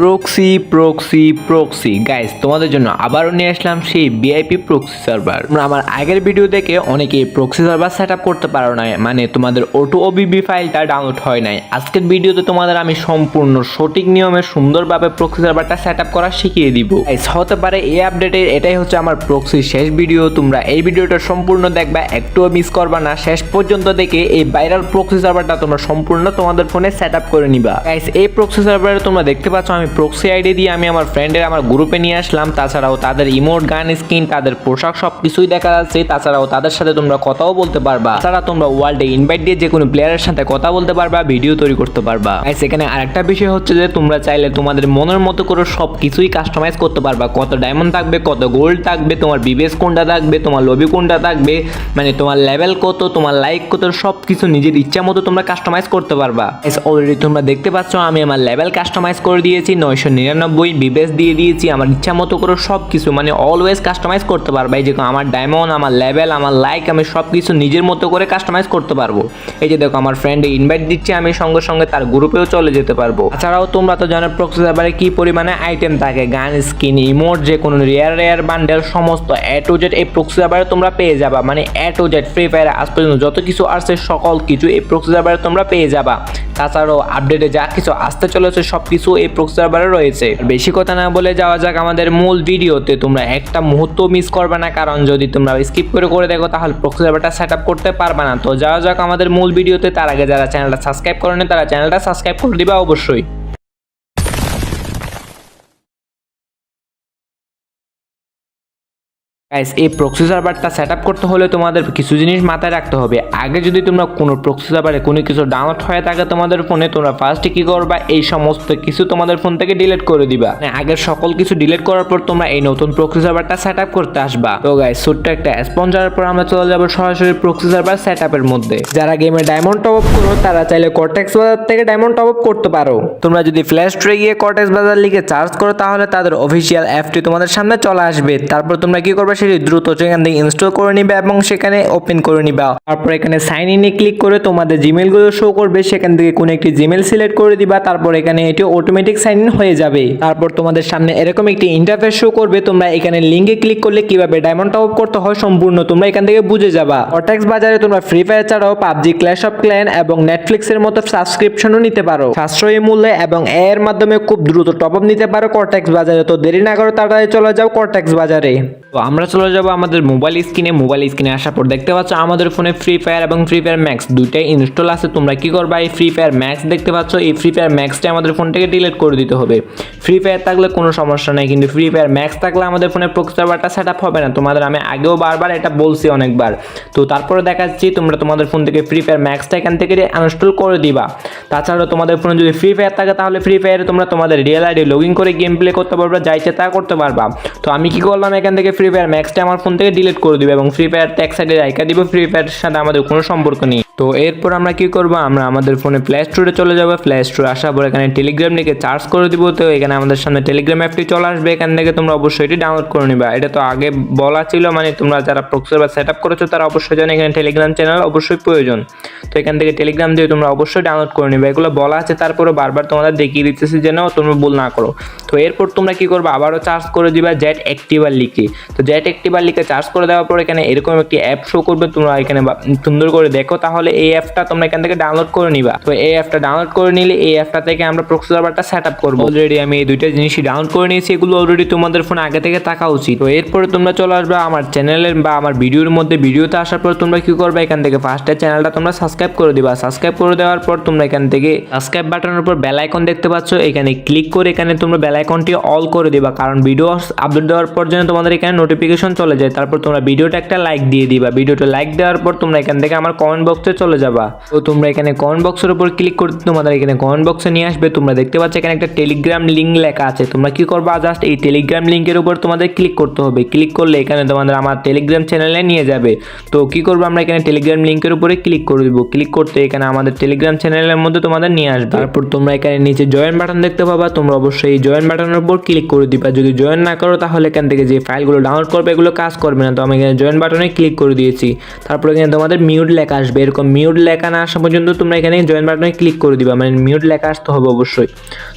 Proxy proxy proxy guys তোমাদের জন্য আবারও নিয়ে আসলাম সেই ভিআইপি প্রক্সি সার্ভার তোমরা আমার আগের ভিডিও দেখে অনেকে প্রক্সি সার্ভার সেট করতে পারো না মানে তোমাদের ওটু ওবিবি ফাইলটা ডাউনলোড হয় নাই। আজকের ভিডিওতে তোমাদের আমি সম্পূর্ণ সঠিক নিয়মে সুন্দরভাবে প্রক্সি সার্ভারটা সেট করা শিখিয়ে দিব। গাইস হতে পারে এই আপডেটের এটাই হচ্ছে আমার প্রক্সির শেষ ভিডিও তোমরা এই ভিডিওটা সম্পূর্ণ দেখবা, একটুও মিস করবা না। শেষ পর্যন্ত দেখে এই ভাইরাল প্রক্সি সার্ভারটা তোমরা সম্পূর্ণ তোমাদের ফোনে সেট করে নিবা। গাইস এই প্রক্সি সার্ভারে তোমরা দেখতে পাচ্ছ আমি প্রক্সি আইডি দিয়ে আমি আমার ফ্রেন্ডের আমার গ্রুপে নিয়ে আসলাম। তাছাড়াও তাদের ইমোট গান স্কিন তাদের পোশাক সব কিছুই দেখা যাচ্ছে। তাছাড়াও তাদের সাথে তোমরা কথাও বলতে পারবা। তাছাড়া তোমরা ওয়ার্ল্ডে ইনভাইট দিয়ে যে কোনো প্লেয়ারের সাথে কথা বলতে পারবা ভিডিও তৈরি করতে পারবা। গাইস এখানে আরেকটা বিষয় হচ্ছে যে, তোমরা চাইলে তোমাদের মনের মতো করে সব কিছুই কাস্টমাইজ করতে পারবা। কত ডায়মন্ড থাকবে, কত গোল্ড থাকবে, তোমার বিবেস কোনটা থাকবে, তোমার লবি কোনটা থাকবে মানে তোমার লেভেল কত, তোমার লাইক কত সব কিছু নিজের ইচ্ছা মতো তোমরা কাস্টমাইজ করতে পারবা। অলরেডি তোমরা দেখতে পাচ্ছ, আমি আমার লেভেল কাস্টমাইজ করে দিয়েছি। নয়শো নিরানব্বই বিবেস দিয়ে দিয়েছি, আমার ইচ্ছা মতো করে সব কিছু মানে অলওয়েজ কাস্টমাইজ করতে পারবা। এই যে আমার ডায়মন্ড আমার লেভেল আমার লাইক আমি সব কিছু নিজের মতো করে কাস্টমাইজ করতে পারব। এই যে দেখো, আমার ফ্রেন্ডে ইনভাইট দিচ্ছে, আমি সঙ্গে সঙ্গে তার গ্রুপেও চলে যেতে পারব। এছাড়াও তোমরা তো জানো প্রক্সি সার্ভারে কি পরিমাণে আইটেম থাকে, গান স্কিন ইমোট যে কোনো রেয়ার রেয়ার বান্ডেল সমস্ত এ টু জেড এই প্রক্সি সার্ভারে তোমরা পেয়ে যাবা। মানে A to Z free fire আজ পর্যন্ত যত কিছু আসছে, সকল কিছু এই প্রক্সি সার্ভারে তোমরা পেয়ে যাবা। তাছাড়াও আপডেটে যা কিছু আসতে চলেছে সব কিছু এই প্রক্সি সার্ভারে রয়েছে। বেশি কথা না বলে যাওয়া যাক আমাদের মূল ভিডিওতে। তোমরা একটা মুহূর্ত মিস করবে না, কারণ যদি তোমরা স্কিপ করে করে দেখো, তাহলে প্রক্সি সার্ভারটা সেট আপ করতে পারবে না। তো যাওয়া যাক আমাদের মূল ভিডিওতে। তার আগে যারা চ্যানেলটা সাবস্ক্রাইব করেনি, তারা চ্যানেলটা সাবস্ক্রাইব করে দিবা অবশ্যই। গাইস এই প্রক্সি সার্ভারটা সেট করতে হলে তোমাদের কিছু জিনিস মাথায় রাখতে হবে। আগে যদি তোমরা কোনো প্রক্সি সার্ভারে কোনো কিছু ডাউনলোড হয়ে থাকে তোমাদের ফোনে তোমরা ফার্স্টে কি করবা? এই সমস্ত কিছু তোমাদের ফোন থেকে ডিলিট করে দিবা। মানে আগের সকল কিছু ডিলিট করার পর তোমরা এই নতুন প্রক্সি সার্ভারটা সেট করতে আসবা। তো গাইস ছোট্ট একটা যাওয়ার পর আমরা চলে যাব সরাসরি প্রক্সি সার্ভার সেট মধ্যে। যারা গেমে ডায়মন্ড টপ আপ করো, তারা চাইলে কর্টেক্স বাজার থেকে ডায়মন্ড টপ আপ করতে পারো। তোমরা যদি ফ্ল্যাশ স্টোরে গিয়ে কর্টেক্স বাজার লিখে চার্জ করো, তাহলে তাদের অফিসিয়াল অ্যাপটি তোমাদের সামনে চলে আসবে। তারপর তোমরা কি করবে? সেটি দ্রুত সেখান থেকে ইনস্টল করে নিবে এবং সেখানে ওপেন করে নিবা। তারপর এখানে সাইন ইনে ক্লিক করে তোমাদের জিমেলগুলো শো করবে। সেখান থেকে কোনো একটি জিমেল সিলেক্ট করে দিবা। তারপর এখানে এটি অটোমেটিক সাইন ইন হয়ে যাবে। তারপর তোমাদের সামনে এরকম একটি ইন্টারফেস শো করবে। তোমরা এখানে লিঙ্কে ক্লিক করলে কীভাবে ডায়মন্ড টপ করতে হয় সম্পূর্ণ তোমরা এখান থেকে বুঝে যাবা। অটেক্স বাজারে তোমরা ফ্রি ফায়ার ছাড়াও পাবজি ক্ল্যাশ অফ ক্ল্যান এবং নেটফ্লিক্স এর মতো সাবস্ক্রিপশনও নিতে পারো। সাশ্রয়ী মূল্যে এবং এর মাধ্যমে খুব দ্রুত টপ আপ নিতে পারো কর্টেক্স বাজারে। তো দেরি না করো তাড়াতাড়ি চলে যাও কর্টেক্স বাজারে। তো আমরা চলে যাব আমাদের মোবাইল স্ক্রিনে মোবাইল স্ক্রিনে আসার পর দেখতে পাচ্ছ আমাদের ফোনে ফ্রি ফায়ার এবং ফ্রি ফায়ার ম্যাক্স দুইটাই ইনস্টল আছে তোমরা কি করবা এই ফ্রি ফায়ার ম্যাক্স দেখতে পাচ্ছ এই ফ্রি ফায়ার ম্যাক্সটা আমাদের ফোন থেকে ডিলিট করে দিতে হবে ফ্রি ফায়ার থাকলে কোনো সমস্যা নাই কিন্তু ফ্রি ফায়ার ম্যাক্স থাকলে আমাদের ফোনে প্রক্সারভারটা সেট আপ হবে না তোমাদের আমি আগেও বারবার এটা বলছি অনেকবার তো তারপরে দেখাচ্ছি তোমরা তোমাদের ফোন থেকে ফ্রি ফায়ার ম্যাক্সটা এখান থেকে আনস্টল করে দিবা তাছাড়াও তোমাদের ফোনে যদি ফ্রি ফায়ার থাকে তাহলে ফ্রি ফায়ারে তোমরা তোমাদের রিয়েল আইডি লগ ইন করে গেম প্লে করতে পারবা যা ইচ্ছে তা করতে পারবা তো আমি কি করলাম এখান থেকে ফ্রি ফায়ার ম্যাক্সটা আমার ফোন থেকে ডিলিট করে দিবে এবং ফ্রি ফায়ার ট্যাক সাইডে রাইকা দিব। ফ্রি ফায়ারের সাথে আমাদের কোনো সম্পর্ক নেই। তো এরপর আমরা কি করব? আমরা আমাদের ফোনে প্লে স্টোরে চলে যাব। প্লে স্টোরে আসার পর এখানে টেলিগ্রাম লিখে চার্জ করে দিব। তো এখানে আমাদের সামনে টেলিগ্রাম অ্যাপটি চলে আসবে। এখান থেকে তোমরা অবশ্যই এটি ডাউনলোড করে নিবা। এটা তো আগে বলা ছিল মানে তোমরা যারা প্রক্সর বা সেট আপ করেছ, তারা অবশ্যই জানে এখানে টেলিগ্রাম চ্যানেল অবশ্যই প্রয়োজন। তো এখান থেকে টেলিগ্রাম দিয়ে তোমরা অবশ্যই ডাউনলোড করে নিবে। এগুলো বলা আছে তারপরে বারবার তোমাদের দেখিয়ে দিতেছি যেন তোমরা ভুল না করো। তো এরপর তোমরা কি করবে? আবারও চার্জ করে দিবা জেট অ্যাক্টিভার লিখে। তো জেট অ্যাক্টিভার লিখে চার্জ করে দেওয়ার পর এখানে এরকম একটি অ্যাপ শো করবে। তোমরা এখানে সুন্দর করে দেখো। তাহলে এই অ্যাপটা তোমরা এখান থেকে ডাউনলোড করে নিবা। তো এই অ্যাপটা ডাউনলোড করে নিলে এই অ্যাপটা থেকে আমরা প্রক্সি সার্ভারটা সেট আপ করব। অলরেডি আমি এই দুইটা জিনিসই ডাউনলোড করে নিয়েছি, এগুলো অলরেডি তোমাদের ফোন আগে থেকে থাকা উচিত। তো এরপরে তোমরা চলে আসবে আমার চ্যানেলের বা আমার ভিডিওর মধ্যে। ভিডিওতে আসার পর তোমরা কি করবে? এখান থেকে ফার্স্টে চ্যানেলটা তোমরা সাবস্ক্রাইব করে দিবা। সাবস্ক্রাইব করে দেওয়ার পর তোমরা এখান থেকে সাবস্ক্রাইব বাটনের উপর বেল আইকন দেখতে পাচ্ছ। এখানে ক্লিক করে এখানে তোমরা বেল আইকনটি অল করে দিবা। কারণ ভিডিও আপলোড দেওয়ার পর যেন তোমাদের এখানে নোটিফিকেশন চলে যায়। তারপর তোমরা ভিডিওটা একটা লাইক দিয়ে দিবা। ভিডিওটা লাইক দেওয়ার পর তোমরা এখান থেকে আমার কমেন্ট বক্সে চলে যাবা। তো তোমরা এখানে কমেন্ট বক্সের উপর ক্লিক করতে তোমাদের এখানে কমেন্ট বক্সে নিয়ে আসবে। তোমরা দেখতে পাচ্ছ এখানে একটা টেলিগ্রাম লিঙ্ক লেখা আছে। তোমরা কি করবা? জাস্ট এই টেলিগ্রাম লিঙ্কের উপর তোমাদের ক্লিক করতে হবে। ক্লিক করলে এখানে তোমাদের আমার টেলিগ্রাম চ্যানেলে নিয়ে যাবে। তো কি করব আমরা এখানে টেলিগ্রাম লিঙ্কের উপরে ক্লিক করে দিব। ক্লিক করতে এখানে আমাদের টেলিগ্রাম চ্যানেলের মধ্যে তোমাদের নিয়ে আসবে। তারপর তোমরা এখানে নিচে জয়েন বাটন দেখতে পাবা। তোমরা অবশ্যই এই জয়েন বাটনের উপর ক্লিক করে দিবা। যদি জয়েন না করো তাহলে এখান থেকে যে ফাইলগুলো ডাউনলোড করবে এগুলো কাজ করবে না। তো আমি এখানে জয়েন বাটনে ক্লিক করে দিয়েছি। তারপর এখানে তোমাদের মিউট লেখা আসবে। এরকম মিউট লেখা না আসা পর্যন্ত তোমরা এখানে জয়েন বাটনে ক্লিক করে দিবা মানে মিউট লেখা আসতে হবে অবশ্যই।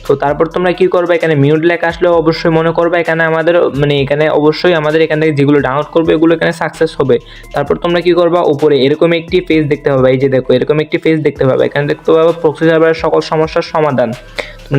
তো তারপর তোমরা কি করবে, এখানে মিউট লেখা আসলে অবশ্যই মনে করবে, এখানে আমাদের মানে এখানে অবশ্যই আমাদের এখান থেকে যেগুলো ডাউনলোড করবে, এগুলো এখানে সাকসেস হবে। তারপর তোমরা কি করবা, উপরে এরকম একটি পেজ দেখতে পাবে, এই যে দেখো, এরকম একটি পেজ দেখতে পাবে, এখানে দেখতে পাবে প্রক্সি সার্ভারের সকল সমস্যার সমাধান।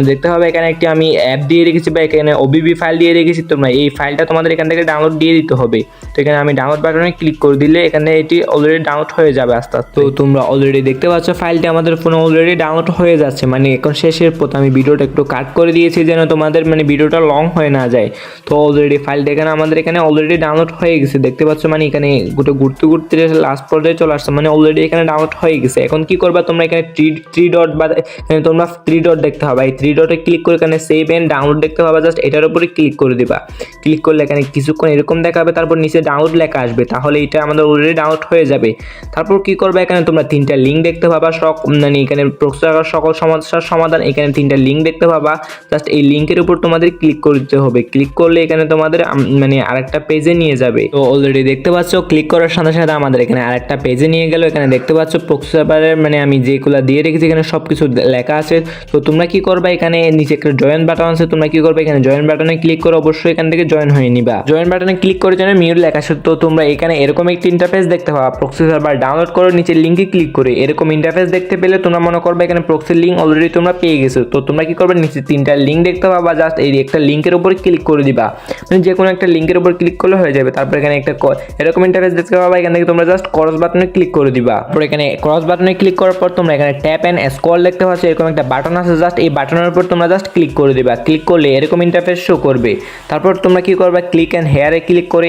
দেখতে হবে এখানে একটি আমি অ্যাপ দিয়ে রেখেছি বা এখানে ওবিবি ফাইল দিয়ে রেখেছি। তোমরা এই ফাইলটা তোমাদের এখান থেকে ডাউনলোড দিয়ে দিতে হবে। তো এখানে আমি ডাউনলোড বাটনে ক্লিক করে দিলে এখানে এটি অলরেডি ডাউনলোড হয়ে যাবে আস্তে আস্তে। তো তোমরা অলরেডি দেখতে পাচ্ছ ফাইলটি আমাদের ফোনে অলরেডি ডাউনলোড হয়ে যাচ্ছে। মানে এখন শেষের পথ আমি ভিডিওটা একটু কাট করে দিয়েছি যেন তোমাদের মানে ভিডিওটা লং হয়ে না যায়। তো অলরেডি ফাইলটা এখানে আমাদের এখানে অলরেডি ডাউনলোড হয়ে গেছে। দেখতে পাচ্ছ মানে এখানে গোটা ঘুরতে ঘুরতে লাস্ট পর্যায়ে চলে আসছে মানে অলরেডি এখানে ডাউনলোড হয়ে গেছে। এখন কি করবা তোমরা এখানে থ্রি থ্রি ডট বা তোমরা থ্রি ডট দেখতে হবে। এই থ্রি ডটে ক্লিক করে এখানে সেভ এন্ড ডাউনলোড দেখতে পাবা জাস্ট এটার উপরে ক্লিক করে দিবা। ক্লিক করলে এখানে কিছুক্ষণ এরকম দেখাবে, তারপর নিচে ডাউনলোড লেখা আসবে, তাহলে এটা আমাদের অলরেডি ডাউনলোড হয়ে যাবে। তারপর কি করবে এখানে তোমরা তিনটা লিঙ্ক দেখতে পাবা সব মানে এখানে প্রক্সিজার সকল সমস্যার সমাধান, এখানে তিনটা লিঙ্ক দেখতে পাবা। জাস্ট এই লিঙ্কের উপর তোমাদের ক্লিক করতে হবে। ক্লিক করলে এখানে তোমাদের মানে আরেকটা পেজে নিয়ে যাবে। তো অলরেডি দেখতে পাচ্ছ ক্লিক করার সাথে সাথে আমাদের এখানে আরেকটা পেজে নিয়ে গেল। এখানে দেখতে পাচ্ছ প্রক্সিজারের মানে আমি যেগুলো দিয়ে রেখেছি, এখানে সব কিছু লেখা আছে। তো তোমরা কি করবে এখানে নিচে একটা জয়েন বাটন আছে, তোমরা কি করবে? এখানে জয়েন বাটনে ক্লিক করে অবশ্যই এখান থেকে জয়েন হয়ে নিবা। জয়েন বাটনে ক্লিক করে জন্য মিউট লেখা তো তোমরা এখানে এরকম একটি ইন্টারফেস দেখতে পাবা প্রক্সি সার্ভার ডাউনলোড করো নিচে লিঙ্কে ক্লিক করে। এরকম ইন্টারফেস দেখতে পেলে তোমরা মনে করবে এখানে প্রক্সির লিঙ্ক অলরেডি তোমরা পেয়ে গেছো। তো তোমরা কি করবে? নিচে তিনটা লিঙ্ক দেখতে পাবা জাস্ট এই একটা লিঙ্কের উপর ক্লিক করে দিবা। মানে যে কোনো একটা লিঙ্কের উপর ক্লিক করলে হয়ে যাবে। তারপর এখানে একটা এরকম ইন্টারফেস দেখতে পাবা, এখান থেকে তোমরা জাস্ট ক্রস বাটনে ক্লিক করে দিবা। তারপর এখানে ক্রস বাটনে ক্লিক করার পর তোমরা এখানে ট্যাপ অ্যান্ড স্কল দেখতে পাচ্ছ। এরকম একটা বাটন আছে জাস্ট এই বাটনের উপর তোমরা জাস্ট ক্লিক করে দিবা। ক্লিক করলে এরকম ইন্টারফেস শো করবে। তারপর তোমরা কি করবে? ক্লিক অ্যান্ড হেয়ারে ক্লিক করে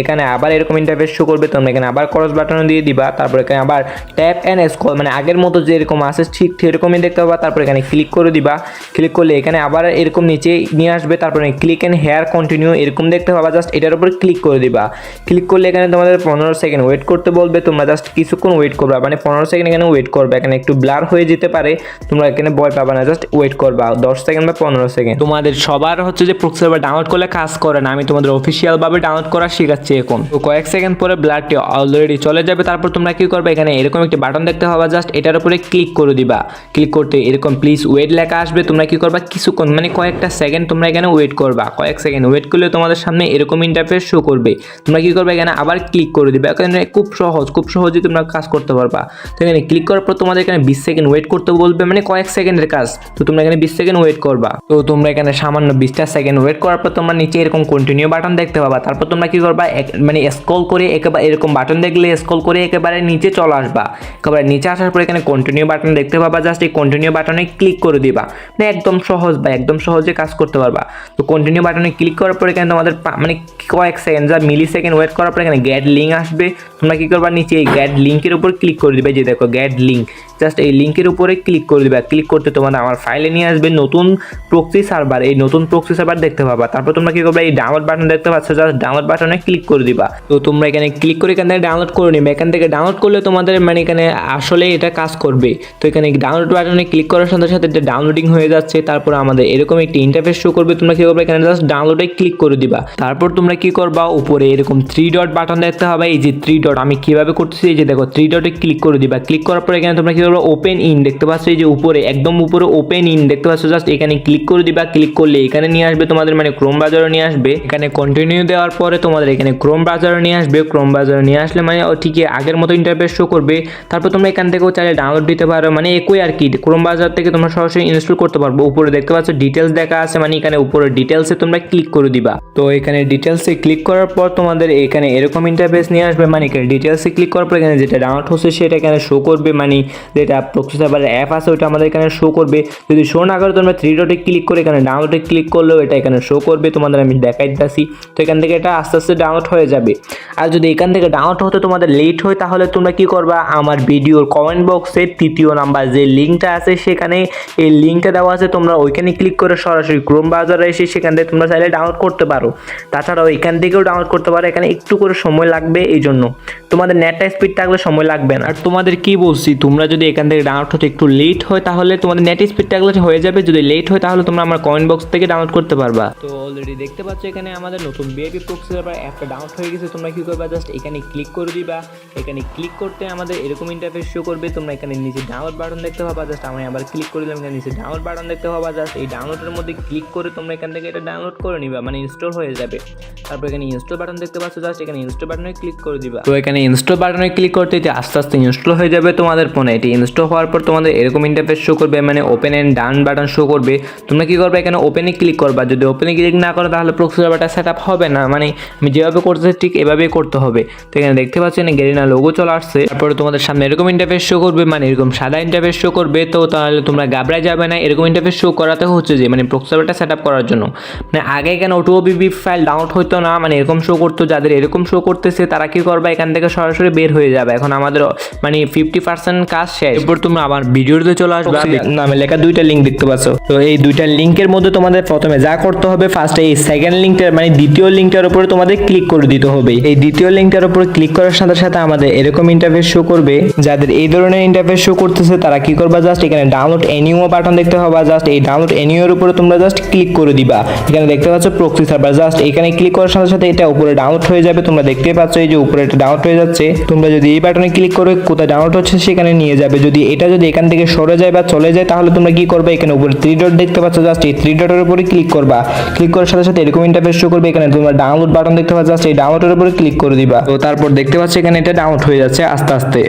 এখানে আবার এরকম ইন্টারফেস শো করবে। তোমরা এখানে আবার ক্রস বাটন দিয়ে দিবা। তারপর এখানে আবার ট্যাপ অ্যান্ড স্কল মানে আগের মতো যে এরকম আছে, ঠিক সেরকমই দেখতে পাবা। তারপর এখানে ক্লিক করে দিবা। ক্লিক করলে এখানে আবার এরকম নিচে নিয়ে আসবে। তারপরে ক্লিক অ্যান্ড হেয়ার কন্টিনিউ এরকম দেখতে পাবা। জাস্ট এটার উপর ক্লিক করে দিবা। ক্লিক করলে এখানে তোমাদের পনেরো সেকেন্ড ওয়েট করতে বলবে। তোমরা জাস্ট কিছুক্ষণ ওয়েট করবা। মানে পনেরো সেকেন্ড এখানে ওয়েট করবে। এখানে একটু ব্লার হয়ে যেতে পারে। তোমরা এখানে ভয় পাবা না। জাস্ট ওয়েট করবা, দশ সেকেন্ড বা পনেরো সেকেন্ড তোমাদের সবার হচ্ছে যে প্রক্সি সার্ভার ডাউনলোড করলে কাজ করে না, আমি তোমাদের অফিসিয়াল ভাবে ডাউনলোড করা শেখাচ্ছি এখন। তো কয়েক সেকেন্ড পরে ব্লাডটি অলরেডি চলে যাবে, তারপর তোমরা কি করবে, এখানে এরকম একটি বাটন দেখতে পাবা জাস্ট এটার উপরে ক্লিক করে দিবা। ক্লিক করতে এরকম প্লিজ ওয়েট লেখা আসবে, তোমরা কি করবা, কিছুক্ষণ মানে কয়েকটা সেকেন্ড তোমরা এখানে ওয়েট করবা। কয়েক সেকেন্ড ওয়েট করলে তোমাদের সামনে এরকম ইন্টারফেস শো করবে। তোমরা কি করবে, এখানে আবার ক্লিক করে দিবে। এখানে খুব সহজ, খুব সহজেই তোমরা কাজ করতে পারবা। তো এখানে ক্লিক করার পর তোমাদের এখানে বিশ সেকেন্ড ওয়েট করতে বলবে মানে কয়েক সেকেন্ডের কাজ। তো তোমরা এখানে বিশ সেকেন্ড ওয়েট করবা। তো তোমরা এখানে সামান্য বিশটা সেকেন্ড ওয়েট করার পর তোমরা নিচে এরকম কন্টিনিউ বাটন দেখতে পাবা। তারপর তোমরা কি করবা? মানে স্ক্রল করে একেবারে এরকম বাটন দেখলে স্ক্রল করে একেবারে নিচে চলে আসবা। একেবারে নিচে আসার পর এখানে কন্টিনিউ বাটন দেখতে পাবা। জাস্ট এই কন্টিনিউ বাটনে ক্লিক করে দিবা। মানে একদম সহজ বা একদম সহজে কাজ করতে পারবা। তো কন্টিনিউ বাটনে ক্লিক করার পর এখানে তোমাদের মানে কয়েক সেকেন্ড যা মিলি সেকেন্ড ওয়েট করার পর এখানে গ্যাড লিঙ্ক আসবে। তোমরা কি করবা? নিচে এই গ্যাড লিঙ্কের উপর ক্লিক করে দিবে। যে দেখো গ্যাড লিঙ্ক জাস্ট এই লিঙ্কের উপরে ক্লিক করে দিবা। ক্লিক করতে তোমাদের আমার ফাইলে নিয়ে আসবে নতুন প্রক্সি সার্ভার এই নতুন প্রক্সি সার্ভার দেখতে পাবা। তারপর তোমরা কি করবে? এই ডাউনলোড বাটন দেখতে পাচ্ছ জাস্ট ডাউনলোড বাটনে ক্লিক করে দিবা। তো তোমরা এখানে ক্লিক করে এখান থেকে ডাউনলোড করে নিবে। এখান থেকে ডাউনলোড করলে তোমাদের মানে এখানে আসলে এটা কাজ করবে। তো এখানে ডাউনলোড বাটনে ক্লিক করার সাথে সাথে এটা ডাউনলোডিং হয়ে যাচ্ছে। তারপর আমাদের এরকম একটি ইন্টারফেস শো করবে। তোমরা কি করবে? এখানে জাস্ট ডাউনলোডে ক্লিক করে দিবা। তারপর তোমরা কি করবা? উপরে এরকম থ্রি ডট বাটন দেখতে হবে। এই যে থ্রি ডট আমি কীভাবে করতেছি? এই যে দেখো থ্রি ডটে ক্লিক করে দিবা। ক্লিক করার পর এখানে তোমরা কি করবে ওপেন ইন দেখতে পাচ্ছ এই যে উপরে, একদম উপরে ওপেন ইন দেখতে পাচ্ছ জাস্ট এখানে ক্লিক করে দিবা ক্লিক করলে এখানে নিয়ে আসবে তোমাদের মানে ক্রোম ব্রাউজারে নিয়ে আসবে। এখানে কন্টিনিউ দেওয়ার পরে তোমাদের এখানে ক্রোম ব্রাউজারে নিয়ে আসবে। ক্রোম ব্রাউজারে নিয়ে আসলে মানে ও ঠিকই আগের মতো ইন্টারফেস শো করবে। তারপর তোমরা এখান থেকেও চাইলে ডাউনলোড দিতে পারো। মানে একই আর কি ক্রোম ব্রাউজার থেকে তোমরা সরাসরি ইনস্টল করতে পারব। উপরে দেখতে পাচ্ছ ডিটেলস দেখা আছে মানে এখানে উপরে ডিটেলসে তোমরা ক্লিক করে দিবা। তো এখানে ডিটেলসে ক্লিক করার পর তোমাদের এখানে এরকম ইন্টারফেস নিয়ে আসবে। মানে এখানে ডিটেলসে ক্লিক করার পর এখানে যেটা ডাউনলোড হচ্ছে সেটা এখানে শো করবে। মানে যেটা প্রক্সি সার্ভারের অ্যাপ আছে ওটা আমাদের এখানে শো করবে। যদি শো না করে, তোমরা থ্রি ডটে ক্লিক করে এখানে ডাউনলোডে ক্লিক করলেও এটা এখানে শো করবে। তোমাদের আমি দেখাই দিতেছি। তো এখান থেকে এটা আস্তে আস্তে ডাউনলোড হয়ে যাবে। আর যদি এখান থেকে ডাউনলোড হতে তোমাদের লেট হয়, তাহলে তোমরা কি করবা? আমার ভিডিওর কমেন্ট বক্সে তৃতীয় নাম্বার যে লিঙ্কটা আছে সেখানে, এই লিঙ্কটা দেওয়া আছে। তোমরা ওইখানে ক্লিক করে সরাসরি ক্রোম ব্রাউজারে এসে সেখান থেকে তোমরা চাইলে ডাউনলোড করতে পারো। তাছাড়াও এখান থেকেও ডাউনলোড করতে পারো। এখানে একটু করে সময় লাগবে এই জন্য তোমাদের নেটটা স্পিড থাকলে সময় লাগবে না। আর তোমাদের কি বলছি? তোমরা যদি যদি এখান থেকে ডাউনলোড হতে একটু লেট হয়, তাহলে তোমাদের নেট স্পিডটা এগুলো হয়ে যাবে। যদি লেট হয়, তাহলে তোমরা আমার কমেন্ট বক্স থেকে ডাউনলোড করতে পারবা। তো অলরেডি দেখতে পাচ্ছ এখানে আমাদের নতুন বিআইপি প্রক্সি সার্ভার অ্যাপটা ডাউনলোড হয়ে গেছে। তোমরা কি করবা? জাস্ট এখানে ক্লিক করে দিবা। এখানে ক্লিক করতে আমাদের এরকম ইন্টারফেস শো করবে। তোমরা এখানে নিচে ডাউনলোড বাটন দেখতে পাবা। জাস্ট আমি আবার ক্লিক করে দিলাম। এখানে নিচে ডাউনলোড বাটন দেখতে পাবা। জাস্ট এই ডাউনলোডের মধ্যে ক্লিক করে তোমরা এখান থেকে এটা ডাউনলোড করে নিবা। মানে ইনস্টল হয়ে যাবে। তারপর এখানে ইনস্টল বাটন দেখতে পাচ্ছ। জাস্ট এখানে ইনস্টল বাটনে ক্লিক করে দিবা। তো এখানে ইনস্টল বাটনে ক্লিক করতে আস্তে আস্তে ইনস্টল হয়ে যাবে তোমাদের ফোনে এটি ইনস্টল হওয়ার পর তোমাদের এরকম ইন্টারফেস শো করবে মানে open and done button show করবে। তোমরা কি করবে? এখানে ওপেনে ক্লিক করবা। যদি ওপেনে ক্লিক না করো, তাহলে প্রক্সি সার্ভারটা সেট আপ হবে না। মানে আমি যেভাবে করতেছি, ঠিক এভাবেই করতে হবে। তো এখানে দেখতে পাচ্ছি, এখানে গেরিনা লোগো চলে আসছে। তারপরে তোমাদের সামনে এরকম ইন্টারফেস শো করবে মানে এরকম সাদা ইন্টারফেস শো করবে। তো তাহলে তোমরা গাবড়ায় যাবে না। এরকম ইন্টারফেস শো করাতে হচ্ছে যে মানে প্রক্সি সার্ভারটা সেট আপ করার জন্য। মানে আগে এখানে ওটু বিবি ফাইল ডাউনলোড হতো না। মানে এরকম শো করতো। যাদের এরকম শো করতেছে, তারা কি করবে? এখান থেকে সরাসরি বের হয়ে যাবে। এখন আমাদের মানে ফিফটি পার্সেন্ট কাজ শেষ। এরপর তোমরা আবার ভিডিওতে চলে আসবে নামে লেখা দুইটা লিঙ্ক দেখতে পাচ্ছ। তো এই দুইটা লিঙ্কের মধ্যে তোমাদের প্রথমে যা করতে হবে ফার্স্টে এই সেকেন্ড লিঙ্কটার মানে দ্বিতীয় লিঙ্কটার উপরে তোমাদের ক্লিক করে দিতে হবে। এই দ্বিতীয় লিঙ্কটার উপরে ক্লিক করার সাথে সাথে আমাদের এরকম ইন্টারফেস শো করবে। যাদের এই ধরনের ইন্টারফেস শো করতেছে তারা কি করবা? জাস্ট এখানে ডাউনলোড এনিও বাটন দেখতে হবে। জাস্ট এই ডাউনলোড এনিওর উপরে তোমরা জাস্ট ক্লিক করে দিবা। এখানে দেখতে পাচ্ছ প্রক্সি সার্ভার জাস্ট এখানে ক্লিক করার সাথে সাথে এটা উপরে ডাউনলোড হয়ে যাবে। তোমরা দেখতে পাচ্ছ এই যে উপরে এটা ডাউনলোড হয়ে যাচ্ছে। তোমরা যদি এই বাটনে ক্লিক করে কোথায় ডাউনলোড হচ্ছে সেখানে নিয়ে যাবে। যদি এটা যদি এখান থেকে সরে যায় বা চলে যায়, তাহলে তোমরা কি করবে? এখানে উপরে থ্রি ডট দেখতে পাচ্ছ জাস্ট এই থ্রি ডটের উপরে ক্লিক করবা। ক্লিক করার সাথে সাথে এরকম ইন্টারফেস শো করবে। এখানে তোমরা ডাউনলোড বাটন দেখতে পাচ্ছ জাস্ট এই ডাউনলোডের উপরে ক্লিক করে দিবা। তো তারপর দেখতে পাচ্ছ এখানে এটা ডাউনলোড হয়ে যাচ্ছে আস্তে আস্তে।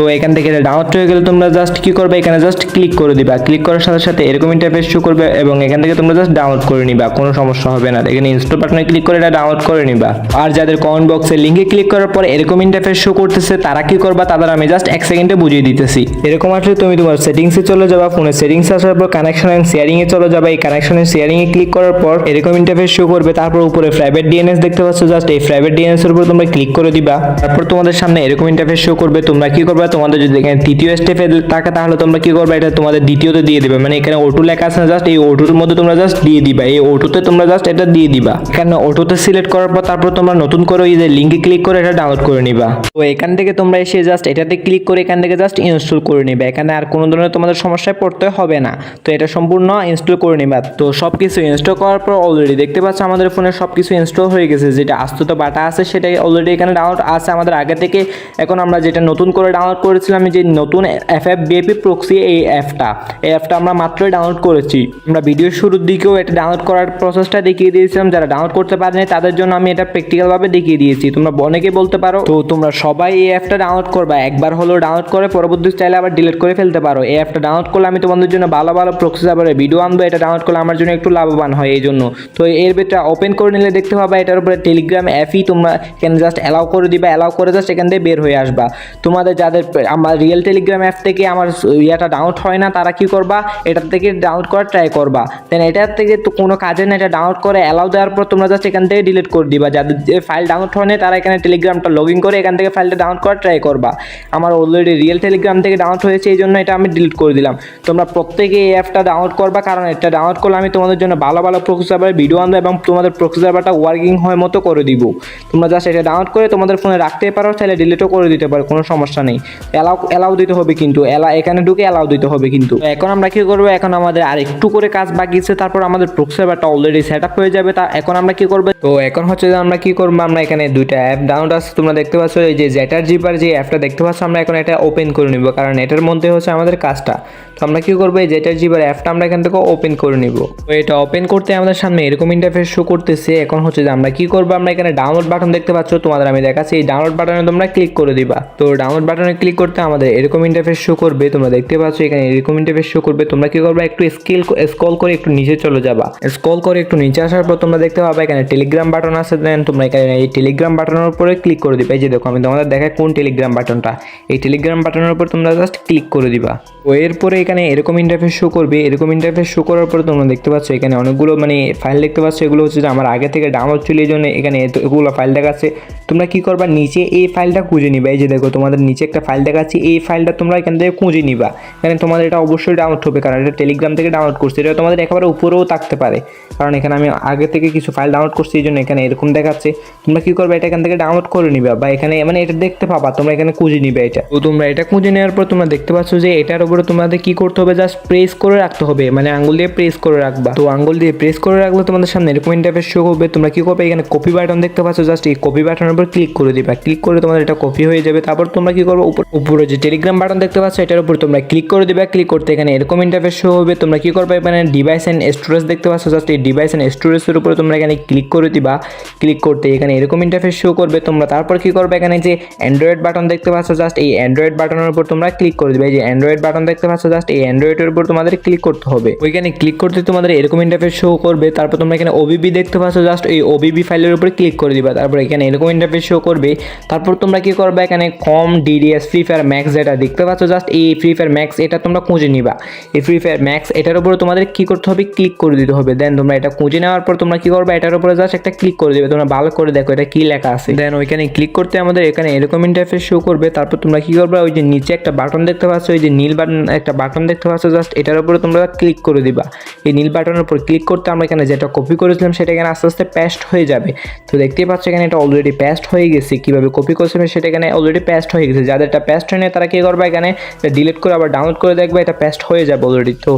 তো এখান থেকে ডাউনলোড হয়ে গেলে তোমরা জাস্ট কি করবে? এখানে জাস্ট ক্লিক করে দিবা। ক্লিক করার সাথে সাথে এরকম ইন্টারফেস শো করবে এবং এখান থেকে তোমরা জাস্ট ডাউনলোড করে নিবা। কোনো সমস্যা হবে না। এখানে ইনস্টল বাটনে ক্লিক করে এটা ডাউনলোড করে নিবা। আর যাদের কমেন্ট বক্সে লিঙ্কে ক্লিক করার পর এরকম ইন্টারফেস শো করতেছে, তারা কি করবা? তাদের আমি জাস্ট এক সেকেন্ডে বুঝিয়ে দিতেছি। এরকম আসলে তুমি তোমার সেটিংসে চলে যাবা ফোনে সেটিংস আসার পর কানেকশন শেয়ারিং এ চলে যাবা। এই কানেকশন শেয়ারিং এ ক্লিক করার পর এরকম ইন্টারফেস শো করবে। তারপর উপরে প্রাইভেট ডিএনএস দেখতে পাচ্ছ। জাস্ট এই প্রাইভেট ডিএনএস এর উপর তোমরা ক্লিক করে দিবা। তারপর তোমাদের সামনে এরকম ইন্টারফেস শো করবে। তোমরা কি করবে? তোমাদের যদি এখানে তৃতীয় স্টেপে থাকে, তাহলে তোমরা কি করবে? এটা তোমাদের দ্বিতীয়তে দিয়ে দিবে। মানে এখানে ওটু লেখা আছে জাস্ট এই ওটুর মধ্যে তোমরা জাস্ট দিয়ে দিবা। এই ওটুতে তোমরা জাস্ট এটা দিয়ে দিবা। এখানে ওটুতে সিলেক্ট করার পর তারপর তোমরা নতুন করে এই যে লিঙ্কে ক্লিক করে এটা ডাউনলোড করে নিবা। তো এখান থেকে তোমরা এসে জাস্ট এটাতে ক্লিক করে এখান থেকে জাস্ট ইনস্টল করে নিবা। এখানে আর কোনো ধরনের তোমাদের সমস্যায় পড়তে হবে না। তো এটা সম্পূর্ণ ইনস্টল করে নিবা। তো সব কিছু ইনস্টল করার পর অলরেডি দেখতে পাচ্ছ আমাদের ফোনে সব কিছু ইনস্টল হয়ে গেছে। যেটা আস্তুত বাটা আছে, সেটাই অলরেডি এখানে ডাউনলোড আছে। আমাদের আগে থেকে এখন আমরা যেটা নতুন করে ডাউনলোড করেছিলাম যে নতুন এফ এফ বিএপি প্রক্সি এই অ্যাপটা এই অ্যাপটা আমরা মাত্রই ডাউনলোড করেছি। আমরা ভিডিওর শুরুর দিকেও এটা ডাউনলোড করার প্রসেসটা দেখিয়ে দিয়েছিলাম। যারা ডাউনলোড করতে পারেনি, তাদের জন্য আমি এটা প্র্যাকটিক্যালভাবে দেখিয়ে দিয়েছি। তোমরা অনেকে বলতে পারো, তো তোমরা সবাই এই অ্যাপটা ডাউনলোড করবা। একবার হলেও ডাউনলোড করে, পরবর্তী স্টাইলে আবার ডিলিট করে ফেলতে পারো। এই অ্যাপটা ডাউনলোড করলে আমি তোমাদের জন্য ভালো ভালো প্রক্সি সার্ভারে ভিডিও আনব। এটা ডাউনলোড করলে আমার জন্য একটু লাভবান হয় এই জন্য। তো এর ভিতরে ওপেন করে নিলে দেখতে পাবা, এটার উপরে টেলিগ্রাম অ্যাপই তোমরা এখানে জাস্ট অ্যালাউ করে দিবা। অ্যালাউ করে জাস্ট এখান থেকে বের হয়ে আসবা। তোমাদের যাদের আমার রিয়েল টেলিগ্রাম অ্যাপ থেকে আমার ইয়াটা ডাউনলোড হয় না, তারা কি করবা? এটার থেকে ডাউনলোড করার ট্রাই করবা। দেন এটার থেকে তো কোনো কাজে না, এটা ডাউনলোড করে অ্যালাউ দেওয়ার পর তোমরা জাস্ট এখান থেকে ডিলিট করে দিবা। যাদের যে ফাইল ডাউনলোড হয় না, তারা এখানে টেলিগ্রামটা লগ ইন করে এখান থেকে ফাইলটা ডাউনলোড করার ট্রাই করবা। আমার অলরেডি রিয়েল টেলিগ্রাম থেকে ডাউনলোড হয়েছে, এই জন্য এটা আমি ডিলিট করে দিলাম। তোমরা প্রত্যেকে এই অ্যাপটা ডাউনলোড করবা, কারণ এটা ডাউনলোড করলে আমি তোমাদের জন্য ভালো ভালো প্রসেসার ভিডিও আনব এবং তোমাদের প্রসেসারটা ওয়ার্কিং হয় মতো করে দিব। তোমরা জাস্ট এটা ডাউনলোড করে তোমাদের ফোনে রাখতে পারো, তাহলে ডিলিটও করে দিতে পারো, কোনো সমস্যা নেই। অ্যালাউ অ্যালাউ দিতে হবে কিন্তু অ্যালা এখানে ঢুকে অ্যালাউ দিতে হবে কিন্তু। এখন আমরা কি করব? এখন আমাদের আর একটু করে কাজ বাকি আছে, তারপর আমাদের প্রক্সারটা অলরেডি সেট আপ হয়ে যাবে। তা এখন আমরা কি করব? তো এখন হচ্ছে যে আমরা কি করব? আমরা এখানে দুইটা অ্যাপ ডাউনলোড আছে, তোমরা দেখতে পাচ্ছ, এই যে জেটার জিপার যে অ্যাপটা দেখতে পাচ্ছ, আমরা এখন এটা ওপেন করে নিব, কারণ এটার মধ্যে হচ্ছে আমাদের কাজটা। তো আমরা কি করব? এই জেটার জিপার অ্যাপটা আমরা এখান থেকে ওপেন করে নিব। তো এটা ওপেন করতে আমাদের সামনে এরকম ইন্টারফেস শো করতেছে। এখন হচ্ছে যে আমরা কি করব? আমরা এখানে ডাউনলোড বাটন দেখতে পাচ্ছ, তোমাদের আমি দেখাচ্ছি, এই ডাউনলোড বাটনে তোমরা ক্লিক করে দিবা। তো ডাউনলোড বাটনে ক্লিক করতে আমাদের এরকম ইন্টারফেস শো করবে, তোমরা দেখতে পাচ্ছ এখানে এরকম ইন্টারফেস শো করবে, তোমরা কি করবে একটু স্কেল স্ক্রল করে একটু নিচে চলে যাবা। স্ক্রল করে একটু নিচে আসার পর তোমরা দেখতে পাবে এখানে টেলিগ্রাম বাটন আছে দেন তোমরা এখানে এই টেলিগ্রাম বাটনের উপরে ক্লিক করে দিবা। এই যে দেখো, আমি তোমাদের দেখাই কোন টেলিগ্রাম বাটনটা এই টেলিগ্রাম বাটনের উপর তোমরা জাস্ট ক্লিক করে দিবা। তো এরপরে এখানে এরকম ইন্টারফেস শো করবে। এরকম ইন্টারফেস শো করার পরে তোমরা দেখতে পাচ্ছ এখানে অনেকগুলো মানে ফাইল দেখতে পাচ্ছ, এগুলো হচ্ছে যে আমার আগে থেকে ডাউনলোড এই জন্য এখানে এগুলো ফাইল দেখাচ্ছে। তোমরা কি করবা, নিচে এই ফাইলটা খুঁজে নিবে। এই যে দেখো, তোমাদের নিচে একটা ফাইল দেখাচ্ছি, এই ফাইলটা তোমরা এখান থেকে খুঁজে নিবা। এখানে তোমাদের এটা অবশ্যই ডাউনলোড হবে, কারণ এটা টেলিগ্রাম থেকে ডাউনলোড করছি। এটা তোমাদের একেবারে উপরেও থাকতে পারে, কারণ এখানে আমি আগে থেকে কিছু ফাইল ডাউনলোড করছি, এই জন্য এখানে এরকম দেখাচ্ছে। তোমরা কি করবে, এটা এখান থেকে ডাউনলোড করে নিবা, বা এখানে মানে এটা দেখতে পাবা, তোমরা এখানে খুঁজে নিবে এটা। তো তোমরা এটা খুঁজে নেওয়ার পর তোমরা দেখতে পাচ্ছ যে এটার উপরে তোমাদের কি করতে হবে জাস্ট প্রেস করে রাখতে হবে মানে আঙ্গুল দিয়ে প্রেস করে রাখবা। তো আঙ্গুল দিয়ে প্রেস করে রাখলে তোমাদের সামনে এরকম ইন্টারফেস শো করবে তোমরা কি করবে, এখানে কপি বাটন দেখতে পাচ্ছ জাস্ট এই কপি বাটনের উপর ক্লিক করে দিবা। ক্লিক করে তোমাদের এটা কপি হয়ে যাবে, তারপর তোমরা কি করবে উপর। যে টেলিগ্রাম বাটন দেখতে পাচ্ছ, এটার উপর তোমরা ক্লিক করে দিবা। ক্লিক করতে এখানে এরকম ইন্টারফেস শো হবে। তোমরা কি করবে এখানে? ডিভাইস অ্যান্ড স্টোরেজ দেখতে পাচ্ছ। জাস্ট এই ডিভাইস অ্যান্ড স্টোরেজের উপরে তোমরা এখানে ক্লিক করে দিবা। ক্লিক করতে এখানে এরকম ইন্টারফেস শো করবে। তোমরা তারপর কি করবে এখানে যে অ্যান্ড্রয়েড বাটন দেখতে পাচ্ছ জাস্ট এই অ্যান্ড্রয়েড বাটনের উপর তোমরা ক্লিক করে দিবে। এই যে অ্যান্ড্রয়েড বাটন দেখতে পাচ্ছ জাস্ট এই অ্যান্ড্রয়েডের উপর তোমাদের ক্লিক করতে হবে। ওইখানে ক্লিক করতে তোমাদের এরকম ইন্টারফেস শো করবে। তারপর তোমরা এখানে ওবিবি দেখতে পাচ্ছ জাস্ট এই ওবিবি ফাইলের উপরে ক্লিক করে দিবা। তারপর এখানে এরকম ইন্টারফেস শো করবে। তারপর তোমরা কি করবে এখানে কম ডিডিএস ফ্রি ফায়ার ম্যাক্স যেটা দেখতে পাচ্ছ জাস্ট এই ফ্রি ফায়ার ম্যাক্স এটা তোমরা খুঁজে নিবা। এই ফ্রি ফায়ার ম্যাক্স এটার উপরে তোমাদের কি করতে হবে ক্লিক করে দিতে হবে। দেন তোমরা এটা খুঁজে নেওয়ার পর তোমরা কি করবে, এটার উপরে জাস্ট একটা ক্লিক করে দিবে। তোমরা ভালো করে দেখো এটা কি লেখা আছে। দেন ওইখানে ক্লিক করতে আমাদের এখানে এরকম ইন্টারফেস শো করবে। তারপর তোমরা কি করবে, ওই যে নিচে একটা বাটন দেখতে পাচ্ছ ওই যে নীল বাটন একটা বাটন দেখতে পাচ্ছ জাস্ট এটার উপরে তোমরা ক্লিক করে দিবা। এই নীল বাটনের উপর ক্লিক করতে আমরা এখানে যেটা কপি করেছিলাম, সেটা এখানে আস্তে আস্তে পেস্ট হয়ে যাবে। তো দেখতেই পাচ্ছ এখানে এটা অলরেডি পেস্ট হয়ে গেছে। কীভাবে কপি করেছিলাম, সেটা এখানে অলরেডি পেস্ট হয়ে গেছে। যাদের এটা পেস্ট হয়নি তারা কি করবে এখানে? এটা ডিলিট করে আবার ডাউনলোড করে দেখবে, এটা পেস্ট হয়ে যাবে অলরেডি তো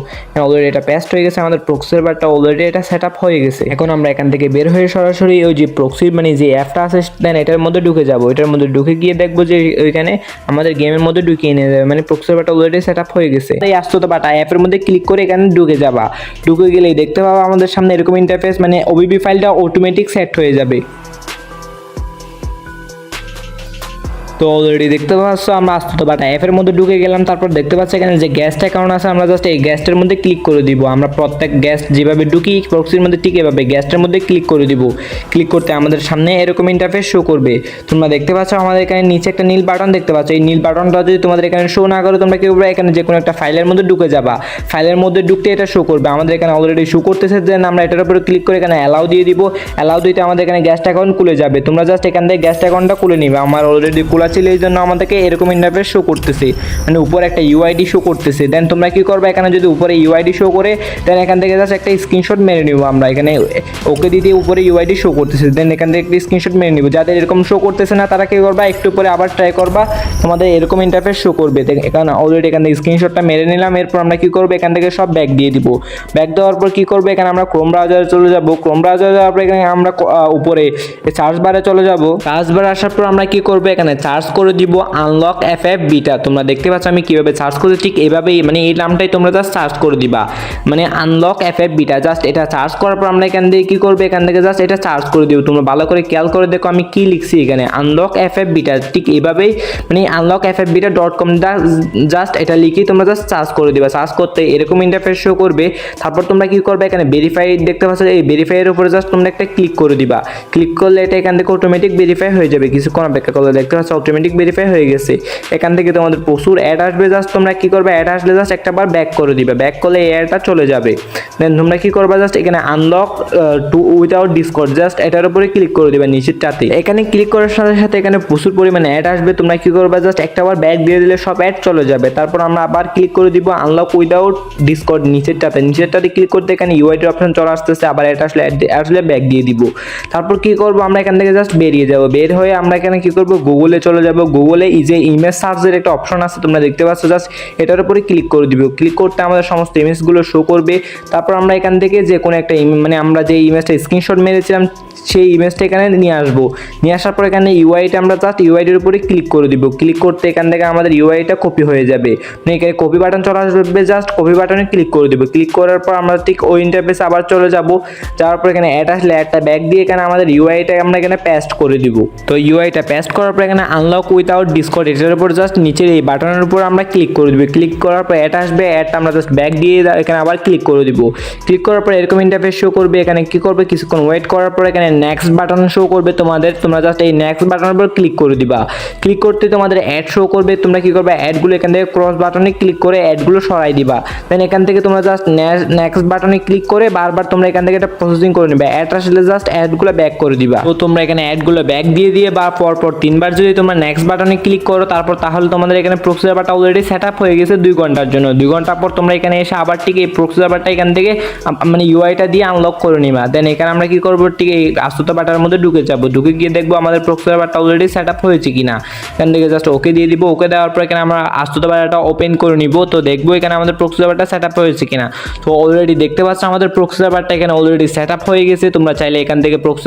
অলরেডি এটা পেস্ট হয়ে গেছে, আমাদের প্রক্সি অলরেডি এটা সেট আপ হয়ে গেছে। এখন আমরা এখান থেকে বের হয়ে সরাসরি ওই যে প্রক্সি মানে যে অ্যাপটা আছে, দেন এটার মধ্যে ঢুকে যাব। এটার মধ্যে ঢুকে গিয়ে দেখব যে ওইখানে আমাদের গেমের মধ্যে ঢুকিয়ে নিয়ে যাবে। মানে প্রক্সি অলরেডি সেট আপ হয়ে গেছে। এই আসতো তো বাটা অ্যাপের মধ্যে ক্লিক করে এখানে ঢুকে যাবা। ঢুকে গেলেই দেখতে পাবো আমাদের সামনে এরকম ইন্টারফেস মানে ওবিবি ফাইলটা অটোমেটিক সেট হয়ে যাবে। তো অলরেডি দেখতে পাচ্ছ, আমরা আসতো বাট অ্যাপের মধ্যে ঢুকে গেলাম, তারপর দেখতে পাচ্ছি এখানে যে গ্যাস্ট অ্যাকাউন্ট আছে, আমরা জাস্ট এই গ্যাস্টের মধ্যে ক্লিক করে দিব। আমরা প্রত্যেক গ্যাস্ট যেভাবে ঢুকি প্রক্সির মধ্যে ঠিক এভাবে গ্যাস্টের মধ্যে ক্লিক করে দিব। ক্লিক করতে আমাদের সামনে এরকম ইন্টারফেস শো করবে। তোমরা দেখতে পাচ্ছ, আমাদের এখানে নিচে একটা নীল বাটন দেখতে পাচ্ছ। এই নীল বাটনটা যদি তোমাদের এখানে শো না করে, তোমরা কি করবে এখানে যে কোনো একটা ফাইলের মধ্যে ঢুকে যাবা। ফাইলের মধ্যে ঢুকতে এটা শো করবে। আমাদের এখানে অলরেডি শো করতেছে দেন আমরা এটার উপরে ক্লিক করে এখানে অ্যালাউ দিয়ে দিব। অ্যালাউ দিতে আমাদের এখানে গ্যাস্ট অ্যাকাউন্ট খুলে যাবে। তোমরা জাস্ট এখান থেকে গ্যাস্ট অ্যাকাউন্টটা খুলে নিবে। আমার অলরেডি খোলা ছিল এই জন্য আমাদেরকে এরকম ইন্টারফেস শো করতেছে। মানে উপরে একটা ইউআইডি শো করতেছে। দেন তোমরা কি করবে? এখানে যদি উপরে ইউআইডি শো করে দেন এখান থেকে জাস্ট একটা স্ক্রিনশট মেরে নিব আমরা। এখানে ওকে দিতে উপরে ইউআইডি শো করতেছে। দেন এখান থেকে একটা স্ক্রিনশট মেরে নিব। যাদের এরকম শো করতেছে না, তারা কী করবা? একটু পরে আবার ট্রাই করবা। তোমাদের এরকম ইন্টারফেস শো করবে। এখানে অলরেডি এখান থেকে স্ক্রিনশটটা মেরে নিলাম। এরপর আমরা কী করব? এখান থেকে সব ব্যাক দিয়ে দিব। ব্যাক দেওয়ার পর কি করবে? এখানে আমরা ক্রোম ব্রাউজারে চলে যাব। ক্রোম ব্রাউজারে যাওয়ার পর এখানে আমরা উপরে চার্জ বারে চলে যাব। চার্জ বার আসার পর আমরা কী করব? এখানে চার্জ করে দিব আনলক এফ এফ বিটা তোমরা দেখতে পাচ্ছ আমি কীভাবে চার্জ করছি, ঠিক এভাবেই মানে এই নামটাই তোমরা জাস্ট চার্জ করে দিবা। মানে unlock F F beta just এটা চার্জ করার পর আমরা এখান থেকে কি করবে? এখান থেকে জাস্ট এটা চার্জ করে দিব। তোমরা ভালো করে খেয়াল করে দেখো আমি কি লিখছি এখানে। আনলক এফ এফ বিটা ঠিক এভাবেই মানে unlock F F beta dot com just এটা লিখেই তোমরা জাস্ট চার্জ করে দিবা। চার্জ করতে এরকম ইন্টারফেস শো করবে। তারপর তোমরা কি করবে? এখানে ভেরিফাই দেখতে পাচ্ছ এই ভেরিফাইয়ের উপরে জাস্ট তোমরা একটা ক্লিক করে দিবা। ক্লিক করলে এটা এখান থেকে অটোমেটিক ভেরিফাই হয়ে যাবে। কিছুক্ষণ অপেক্ষা করলে দেখতে পাচ্ছ অটোমেটিক ভেরিফাই হয়ে গেছে। এখান থেকে তোমাদের প্রচুর অ্যাড আসবে। জাস্ট তোমরা কি করবে? অ্যাড আসলে জাস্ট একটা বার ব্যাক করে দিবে। ব্যাক করলে এই অ্যাডটা চলে যাবে। দেন তোমরা কি করবে? জাস্ট এখানে unlock to without Discord just এটার উপরে ক্লিক করে দিবে নিচেরটাতে। এখানে ক্লিক করার সাথে সাথে এখানে প্রচুর পরিমাণে অ্যাড আসবে। তোমরা কি করবে? জাস্ট একটা বার ব্যাক দিয়ে দিলে সব অ্যাড চলে যাবে। তারপর আমরা আবার ক্লিক করে দিব আনলক উইদাউট ডিসকর্ড নিচেরটাতে। নিচেরটাতে ক্লিক করতে এখানে ইউআইটি অপশন চলে আসতেছে। আবার এটা আসলে আসলে ব্যাক দিয়ে দিব। তারপর কি করব? আমরা এখান থেকে জাস্ট বেরিয়ে যাব। বের হয়ে আমরা এখানে কি করব? গুগলে চলে যাব। গুগলে এই যে ইমেজ সার্চের একটা অপশন আছে, তোমরা দেখতে পাচ্ছ। জাস্ট এটার উপরে ক্লিক করে দিব। ক্লিক করতে আমাদের সমস্ত ইমেজগুলো শো করবে। তারপর আমরা এখান থেকে যে কোনো একটা মানে আমরা যে ইমেজটা স্ক্রিনশট মেরেছিলাম, সেই ইমেজটা এখানে নিয়ে আসব। নিয়ে আসার পর এখানে ইউআইটা আমরা জাস্ট ইউআইটির উপরে ক্লিক করে দিব। ক্লিক করতে এখান থেকে আমাদের ইউআইটা কপি হয়ে যাবে। মানে এখানে কপি বাটন চলে আসবে জাস্ট কপি বাটনে ক্লিক করে দিব। ক্লিক করার পর আমরা ঠিক ওই ইন্টারফেসে আবার চলে যাব। যাওয়ার পর এখানে অ্যাড আসলে অ্যাডটা ব্যাক দিয়ে এখানে আমাদের ইউআইটা আমরা এখানে পেস্ট করে দিব। তো ইউআইটা পেস্ট করার পর এখানে আনলক উইথাউট ডিসকর্ড এটার উপর জাস্ট নিচের এই বাটনের উপর আমরা ক্লিক করে দিব। ক্লিক করার পর অ্যাড আসবে অ্যাডটা আমরা জাস্ট ব্যাক দিয়ে এখানে আবার ক্লিক করে দিব। ক্লিক করার পর এরকম ইন্টারফেস শো করবে, এখানে কি করবে? কিছুক্ষণ ওয়েট করার পর এখানে নেক্সট বাটন শো করবে তোমাদের। তোমরা জাস্ট এই নেক্সট বাটনের উপর ক্লিক করে দিবা। ক্লিক করতে তোমাদের অ্যাড শো করবে, তোমরা কি করবে? অ্যাডগুলো এখান থেকে ক্রস বাটনে ক্লিক করে অ্যাডগুলো সরাই দিবা। দেন এখান থেকে তোমরা জাস্ট নেক্সট বাটনে ক্লিক করে বারবার তোমরা এখান থেকে এটা প্রসেসিং করে নেবে। অ্যাড আসলে জাস্ট অ্যাডগুলো ব্যাক করে দিবা। তো তোমরা এখানে অ্যাডগুলো ব্যাক দিয়ে দিয়ে বা পর পর তিনবার যদি তোমরা তোমরা নেক্সট বাটনে ক্লিক করো, তারপর তাহলে তোমাদের এখানে প্রক্সি অলরেডি সেট আপ হয়ে গেছে দুই ঘণ্টার জন্য। দুই ঘণ্টা পর তোমরা এখানে এসে আবার ঠিক এই প্রক্সি এখান থেকে মানে ইউআইটা দিয়ে আনলক করে নিবা। দেন এখানে আমরা কি করব? ঠিক এই আস্তুত বাটার মধ্যে ঢুকে যাব। ঢুকে গিয়ে দেখব আমাদের প্রক্সি অলরেডি সেট আপ হয়েছে কিনা। এখান থেকে জাস্ট ওকে দিয়ে দিব। ওকে দেওয়ার পর এখানে আমরা আস্তুত বাটাটা ওপেন করে নিব। তো দেখব এখানে আমাদের প্রক্সি সেট আপ হয়েছে কিনা। তো অলরেডি দেখতে পাচ্ছ আমাদের প্রক্সি সার্ভারটা এখানে অলরেডি সেট আপ হয়ে গেছে। তোমরা চাইলে এখান থেকে প্রক্সি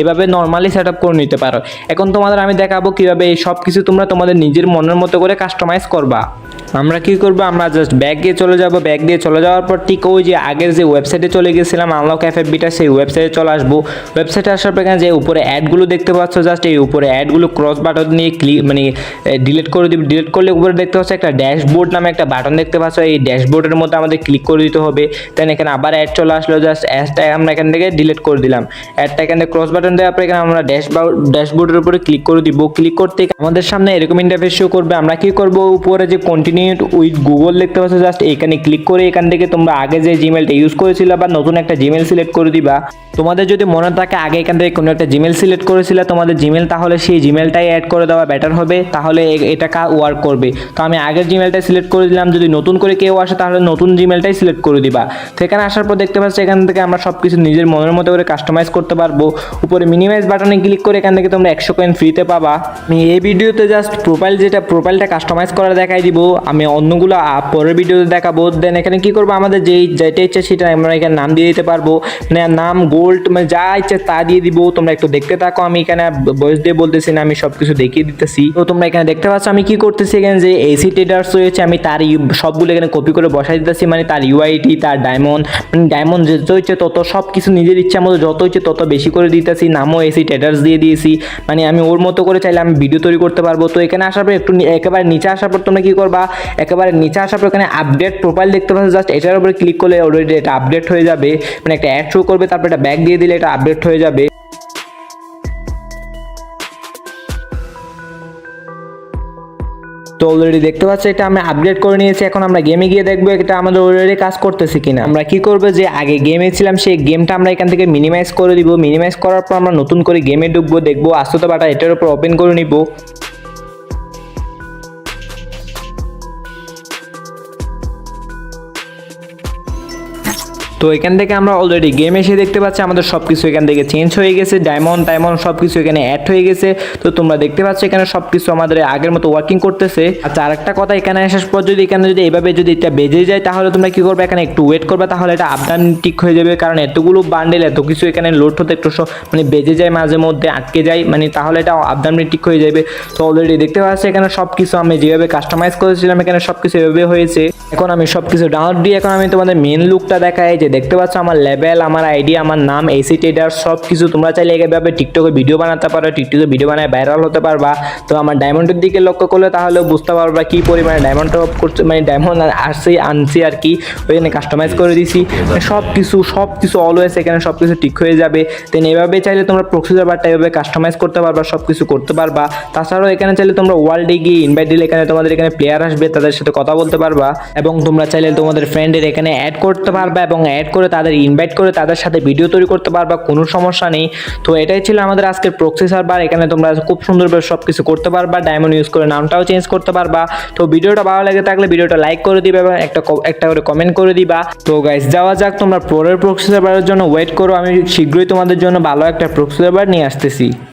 এভাবে নর্মালি সেট আপ করে নিতে পারো। এখন তোমাদের আমি দেখাবো কীভাবে এই সব কিছু তোমরা তোমাদের নিজের মনের মতো করে কাস্টমাইজ করবা? আমরা কি করব? আমরা জাস্ট ব্যাগ দিয়ে চলে যাব। ব্যাগ দিয়ে চলে যাওয়ার পর ঠিক ওই যে আগের যে ওয়েবসাইটে চলে গেছিলাম আনলক এফ বিটা সেই ওয়েবসাইটে চলে আসব। ওয়েবসাইটে আসার পর এখানে যে উপরে অ্যাডগুলো দেখতে পাচ্ছ জাস্ট এই উপরে অ্যাডগুলো ক্রস বাটন নিয়ে ক্লিক মানে ডিলিট করে দিবি। ডিলিট করলে উপরে দেখতে পাচ্ছ একটা ড্যাশবোর্ড নামে একটা বাটন দেখতে পাচ্ছ। এই ড্যাশবোর্ডের মধ্যে আমাদের ক্লিক করে দিতে হবে। দেন এখানে আবার অ্যাড চলে আসলো। জাস্ট অ্যাডটা আমরা এখান থেকে ডিলিট করে দিলাম। অ্যাডটা এখানে ক্রস বাটন দেওয়ার পর এখানে আমরা ড্যাশ ড্যাশবোর্ডের উপরে ক্লিক করে দিব। ক্লিক করতে আমাদের সামনে এরকম ইন্টারফেস শো করবে। আমরা কি করব? উপরে যে কন্টিনিউ উইথ গুগল দেখতে পাচ্ছ, জাস্ট এখানে ক্লিক করে এখান থেকে তোমরা আগে যে জিমেলটা ইউজ করেছিল বা নতুন একটা জিমেল সিলেক্ট করে দিবা, তোমাদের যদি মনে থাকে আগে এখান থেকে কোনো একটা জিমেল সিলেক্ট করেছিলে, তোমাদের জিমেল তাহলে সেই জিমেলটাই অ্যাড করে দেওয়া বেটার হবে, তাহলে এটা কা ওয়ার্ক করবে। তো আমি আগের জিমেলটাই সিলেক্ট করে দিলাম, যদি নতুন করে কেউ আসে তাহলে নতুন জিমেলটাই সিলেক্ট করে দিবা। তো এখানে আসার পর দেখতে পাচ্ছ, এখান থেকে আমরা সব কিছু নিজের মনের মতো করে কাস্টমাইজ করতে পারব। উপরে মিনিমাইজ বাটনে ক্লিক করে এখান থেকে তোমরা একশো কয়েন ফ্রিতে পাবা। আমি এই ভিডিওতে জাস্ট প্রোফাইল যেটা প্রোফাইলটা কাস্টমাইজ করা দেখাই দিব। আমি অন্যগুলো পরের ভিডিওতে দেখাবো। দেন এখানে কি করব? আমাদের যেই যেটা ইচ্ছা সেটা আমরা এখানে নাম দিয়ে দিতে পারব। মানে নাম গোল্ড মানে যা ইচ্ছা তা দিয়ে দিব। তোমরা একটু দেখতে থাকো। আমি এখানে বয়স দিয়ে বলতেছি না, আমি সব কিছু দেখিয়ে দিতেছি। তো তোমরা এখানে দেখতে পাচ্ছ আমি কি করতেছি এখানে যে এসি ট্রেডার্স রয়েছে, আমি তার সবগুলো এখানে কপি করে বসাই দিতেছি। মানে তার ইউআইটি তার ডায়মন্ড মানে ডায়মন্ড যত হচ্ছে তত সব কিছু নিজের ইচ্ছা মতো যত হচ্ছে তত বেশি করে দিতেছি। নামও এসি ট্রেডার্স দিয়ে দিয়েছি। মানে আমি ওর মতো করে চাইলে আমি ভিডিও তৈরি করতে পারব। তো এখানে আসার পর একটু একেবারে নিচে আসার পর তোমরা কি করবা? একেবারে নিচে আসার পর এখানে আপডেট প্রোফাইল দেখতে পাচ্ছ জাস্ট এটার উপরে ক্লিক করলে অলরেডি এটা আপডেট হয়ে যাবে। মানে একটা অ্যাড শো করবে, তারপর এটা ব্যাক দিয়ে দিলে এটা আপডেট হয়ে যাবে। তো অলরেডি দেখতে পাচ্ছি এটা আমি আপডেট করে নিয়েছি, এখন আমরা গেমে গিয়ে দেখব এটা আমাদের অলরেডি কাজ করতেছে কিনা। আমরা কি করব যে, আগে গেমে ছিলাম, সেই গেমটা আমরা এখান থেকে মিনিমাইজ করে দিব। মিনিমাইজ করার পর আমরা নতুন করে গেমে ঢুকবো, দেখব, আস্তে বাটা এটার উপর ওপেন করে নিব। তো এখান থেকে আমরা অলরেডি গেম এসে দেখতে পাচ্ছি, আমাদের সব কিছু এখান থেকে চেঞ্জ হয়ে গেছে ডায়মন্ড টাইমন্ড সব কিছু এখানে অ্যাড হয়ে গেছে। তো তোমরা দেখতে পাচ্ছ এখানে সব কিছু আমাদের আগের মতো ওয়ার্কিং করতেছে। আচ্ছা আরেকটা কথা এখানে আসার পর যদি এখানে যদি এভাবে যদি এটা বেজে যায়, তাহলে তোমরা কি করবে? এখানে একটু ওয়েট করবে, তাহলে এটা আপডাউন ঠিক হয়ে যাবে। কারণ এতগুলো বান্ডেল এত কিছু এখানে লোড হতে একটু মানে বেজে যায়, মাঝে মধ্যে আটকে যায়। মানে তাহলে এটা আপডাউন ঠিক হয়ে যাবে। তো অলরেডি দেখতে পাচ্ছি এখানে সব কিছু আমি যেভাবে কাস্টমাইজ করেছিলাম, এখানে সব কিছু এভাবে হয়েছে। এখন আমি সব কিছু ডাউনলোড দিয়ে এখন আমি তোমাদের মেন লুকটা দেখাই, যে দেখতে পাচ্ছ আমার লেভেল আমার আইডি আমার নাম এসি ট্রেডার সব কিছু তোমরা চাইলে এভাবে টিকটকে ভিডিও বানাতে পারো। টিকটকে ভিডিও বানায় ভাইরাল হতে পারবা। তো আমার ডায়মন্ডের দিকে লক্ষ্য করলে তাহলে বুঝতে পারবা কি পরিমাণে ডায়মন্ড টপ করছে। মানে ডায়মন্ড আসছে, আনছি আর কি। ওইখানে কাস্টমাইজ করে দিছি। মানে সব কিছু সব কিছু অলওয়েজ এখানে সব কিছু ঠিক হয়ে যাবে। দেন এভাবে চাইলে তোমরা প্রক্সিজার বারটা এভাবে কাস্টমাইজ করতে পারবা সব কিছু করতে পারবা। তাছাড়াও এখানে চাইলে তোমরা ওয়ার্ল্ডে গিয়ে ইনভাইট দিলে এখানে তোমাদের এখানে প্লেয়ার আসবে, তাদের সাথে কথা বলতে পারবা। এবং তোমরা চাইলে তোমাদের ফ্রেন্ডের এখানে অ্যাড করতে পারবা এবং অ্যাড করে তাদের ইনভাইট করে তাদের সাথে ভিডিও তৈরি করতে পারবা কোনো সমস্যা নেই। তো এটাই ছিল আমাদের আজকের প্রক্সি সার্ভার এখানে তোমরা খুব সুন্দরভাবে সব কিছু করতে পারবা ডায়মন্ড ইউজ করে নামটাও চেঞ্জ করতে পারবা। তো ভিডিওটা ভালো লাগে থাকলে ভিডিওটা লাইক করে দিবে এবং একটা একটা করে কমেন্ট করে দিবা। তো গাইস যাওয়া যাক, তোমরা পরের প্রক্সি সার্ভারের জন্য ওয়েট করো। আমি শীঘ্রই তোমাদের জন্য ভালো একটা প্রক্সি সার্ভার নিয়ে আসতেছি।